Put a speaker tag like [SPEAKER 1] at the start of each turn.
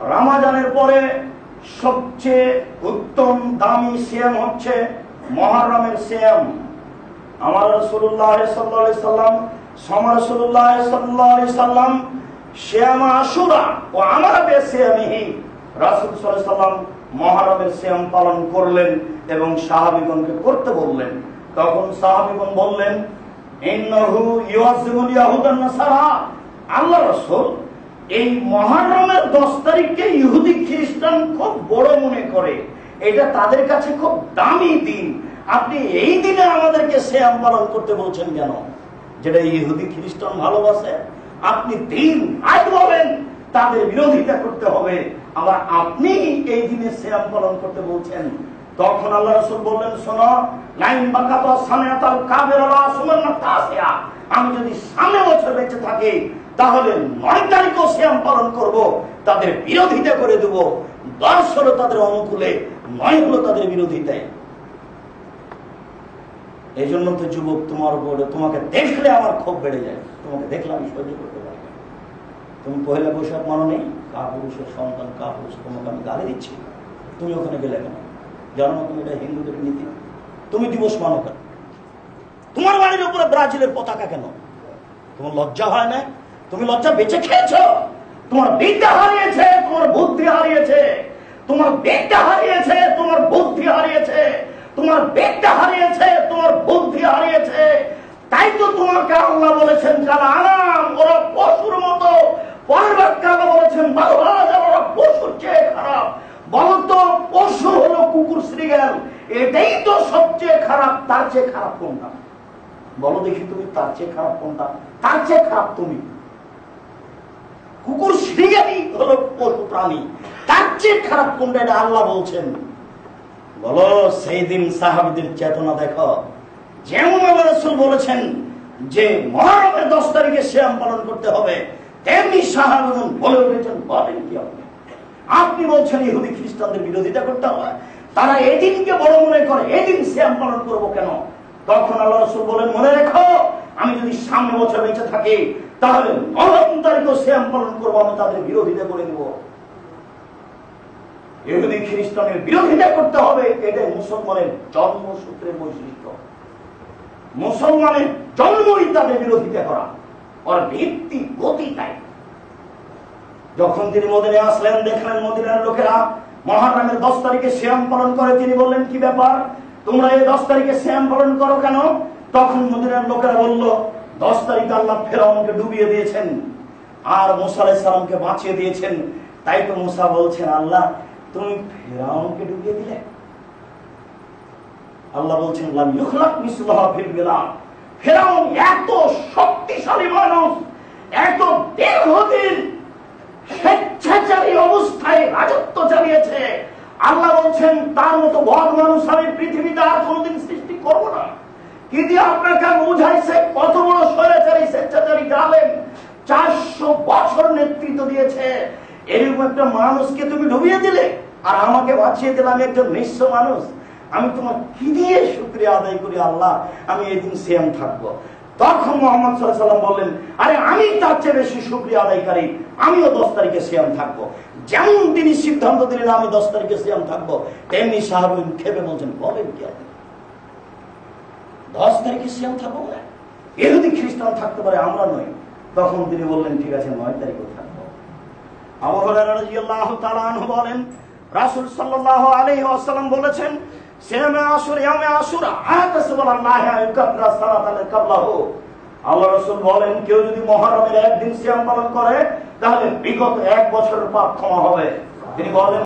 [SPEAKER 1] রামাজানের পরে সবচেয়ে উত্তম দামি সিয়াম হচ্ছে মহারমের সিয়াম। আমার রসুল্লাহ সাল্লাহ সাল্লাম সমর রসুল্লাহ সাল্লাহ সাল্লাম শ্যাম আশুরা ও আমার বেশিয়ামিহি রাসুল সাল্লাম মহারমের শ্যাম পালন করলেন এবং সাহাবিগণকে করতে বললেন। তখন সাহাবিগণ বললেন আল্লাহ রাসূল এই মহারমের দশ তারিখকে ইহুদি খ্রিস্টান খুব বড় মনে করে। এটা তাদের কাছে খুব দামি দিন। আপনি এই দিনে আমাদেরকে শ্যাম পালন করতে বলছেন কেন? যেটা ইহুদি খ্রিস্টান ভালোবাসে। আপনি দিন আজ বলেন তাদের বিরোধিতা করতে হবে। আবার আপনি এই দিনে শ্যাম পালন করতে বলছেন। তখন আল্লাহ রসুল বললেন, শোনো, লাইন বাকাত সামেতাল কাবের আমি যদি সামনে বছর বেঁচে থাকি তাহলে নয় তারিখও শ্যাম পালন করব, তাদের বিরোধিতা করে দেব দশ হলো তাদের অনুকূলে নয় হলো তাদের বিরোধিতায়। এই জন্য তো যুবক, তোমার উপরে, তোমাকে দেখলে আমার ক্ষোভ বেড়ে যায়। তোমাকে দেখলে আমি সহ্য করতে পারি তুমি পহেলা বৈশাখ মানো নেই কা পুরুষের সন্তান কা পুরুষ তোমাকে আমি গালি দিচ্ছি। তুমি ওখানে গেলে কেন? জানো না তুমি এটা হিন্দুদের নীতি? তুমি দিবস মানো কেন? তোমার বাড়ির উপরে ব্রাজিলের পতাকা কেন? তোমার লজ্জা হয় না তুমি লজ্জা বেঁচে খেয়েছ? তোমার বিদ্যা হারিয়েছে, তোমার বুদ্ধি হারিয়েছে। তোমার বিদ্যা হারিয়েছে, তোমার বুদ্ধি হারিয়েছে। তোমার বিদ্যা হারিয়েছে, তোমার বুদ্ধি হারিয়েছে। তাই তো তোমাকে আল্লাহ বলেছেন, যারা আনাম ওরা পশুর মতো। বলেছেন বাংলাদেশ ওরা পশুর চেয়ে খারাপ। বলতো পশু হলো কুকুর শ্রীগাল এটাই তো সবচেয়ে খারাপ, তার চেয়ে খারাপ কোনটা? বলো দেখি তুমি, তার চেয়ে খারাপ কোনটা? তার চেয়ে খারাপ তুমি। কুকুর শ্রীগালই হলো পশু প্রাণী। তার চেয়ে খারাপ কোনটা এটা আল্লাহ বলছেন? বলো সেই দিন সাহাবিদের চেতনা দেখো। যেমন রসুল বলেছেন যে মহারমের দশ তারিখে শ্যাম পালন করতে হবে, তেমনি সাহাবিগণ বলে উঠেছেন, বলেন কি হবে আপনি বলছেন ইহুদি খ্রিস্টানদের বিরোধিতা করতে হয় তারা এদিনকে বড় মনে করে, এদিন শ্যাম পালন করব কেন? তখন আল্লাহ রসুল বলেন, মনে রেখো, আমি যদি সামনে বছর বেঁচে থাকি তাহলে নবম তারিখও শ্যাম পালন করব, আমি তাদের বিরোধিতা করে দেবো ইহুদি খ্রিস্টানের বিরোধিতা করতে হবে, এটাই মুসলমানের জন্মসূত্রের বৈশিষ্ট্য। মুসলমানের জন্মই তাদের বিরোধিতা করা, ওর ভিত্তি, গতি তাই। যখন তিনি মদিনে আসলেন, দেখলেন মদিনার লোকেরা, মহারামের দশ তারিখে শ্যাম পালন করে, তিনি বললেন, কি ব্যাপার? তোমরা এই দশ তারিখে শ্যাম পালন করো কেন? তখন মদিনার লোকেরা বলল দশ তারিখ আল্লাহ ফেরাউনকে ডুবিয়ে দিয়েছেন, আর মুসা আলাইহিস সালামকে বাঁচিয়ে দিয়েছেন। তাই তো মুসা বলছেন, আল্লাহ, তুমি ফেরাউনকে ডুবিয়ে দিলে? আল্লাহ বলছেন ফেরাউন এত শক্তিশালী মানুষ, এত দীর্ঘদিন স্বেচ্ছাচারী অবস্থায় রাজত্ব চালিয়েছে। আল্লাহ বলছেন, তার মতো বদ মানুষ আমি পৃথিবীতে আর কোনোদিন সৃষ্টি করব না। কি দিয়ে কত বড় স্বৈরাচারী, স্বেচ্ছাচারী চারশো বছর নেতৃত্ব দিয়েছে। এরকম একটা মানুষকে তুমি ডুবিয়ে দিলে, আর আমাকে বাঁচিয়ে দিলে আমি একজন নিঃস্ব মানুষ। আমি তোমার কি দিয়ে আদায় করি, আল্লাহ? আমি এদিন সেম থাকব। তখন মোহাম্মদ সাল্লাম বললেন, আরে, আমি তার চেয়ে বেশি শুক্রিয়া আদায়কারী। আমিও দশ তারিখে সিয়াম থাকব। যেমন তিনি সিদ্ধান্ত দিলেন, আমি দশ তারিখে সিয়াম থাকব, তেমনি সাহাবিন খেপে বলছেন, বলেন কি আপনি? দশ তারিখে সিয়াম থাকব না। এহুদি খ্রিস্টান থাকতে পারে, আমরা নই। তখন তিনি বললেন, ঠিক আছে, নয় তারিখে থাকব। বলেন, রাসূল ওয়াসাল্লাম বলেছেন আল্লাহ রাসূল বলেন, কেউ যদি মুহররমের একদিন সিয়াম পালন করে, তাহলে বিগত এক বছরের পাপ ক্ষমা হবে। তিনি বলেন